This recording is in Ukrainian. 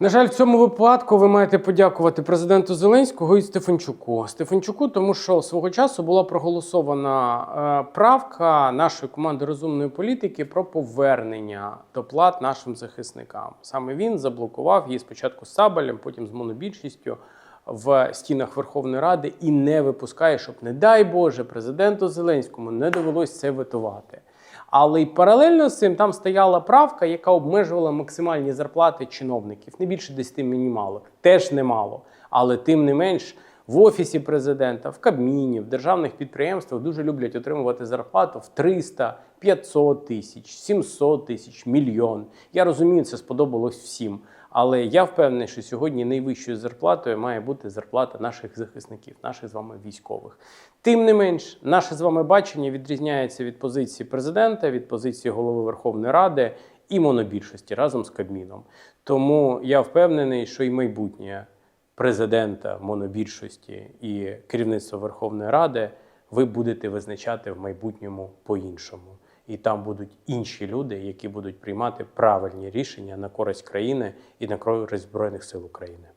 На жаль, в цьому випадку ви маєте подякувати президенту Зеленського і Стефанчуку. Стефанчуку, тому що свого часу була проголосована е, правка нашої команди розумної політики про повернення доплат нашим захисникам. Саме він заблокував її спочатку з Сабалем, потім з монобільшістю в стінах Верховної Ради і не випускає, щоб, не дай Боже, президенту Зеленському не довелось це витувати. Але й паралельно з цим там стояла правка, яка обмежувала максимальні зарплати чиновників, не більше 10 мінімалок. Теж немало. Але тим не менш, в офісі президента, в Кабміні, в державних підприємствах дуже люблять отримувати зарплату в 300, 500 тисяч, 700 тисяч, мільйон. Я розумію, це сподобалось всім. Але я впевнений, що сьогодні найвищою зарплатою має бути зарплата наших захисників, наших з вами військових. Тим не менш, наше з вами бачення відрізняється від позиції президента, від позиції голови Верховної Ради і монобільшості разом з Кабміном. Тому я впевнений, що і майбутнє президента, монобільшості і керівництва Верховної Ради ви будете визначати в майбутньому по-іншому. І там будуть інші люди, які будуть приймати правильні рішення на користь країни і на користь Збройних сил України.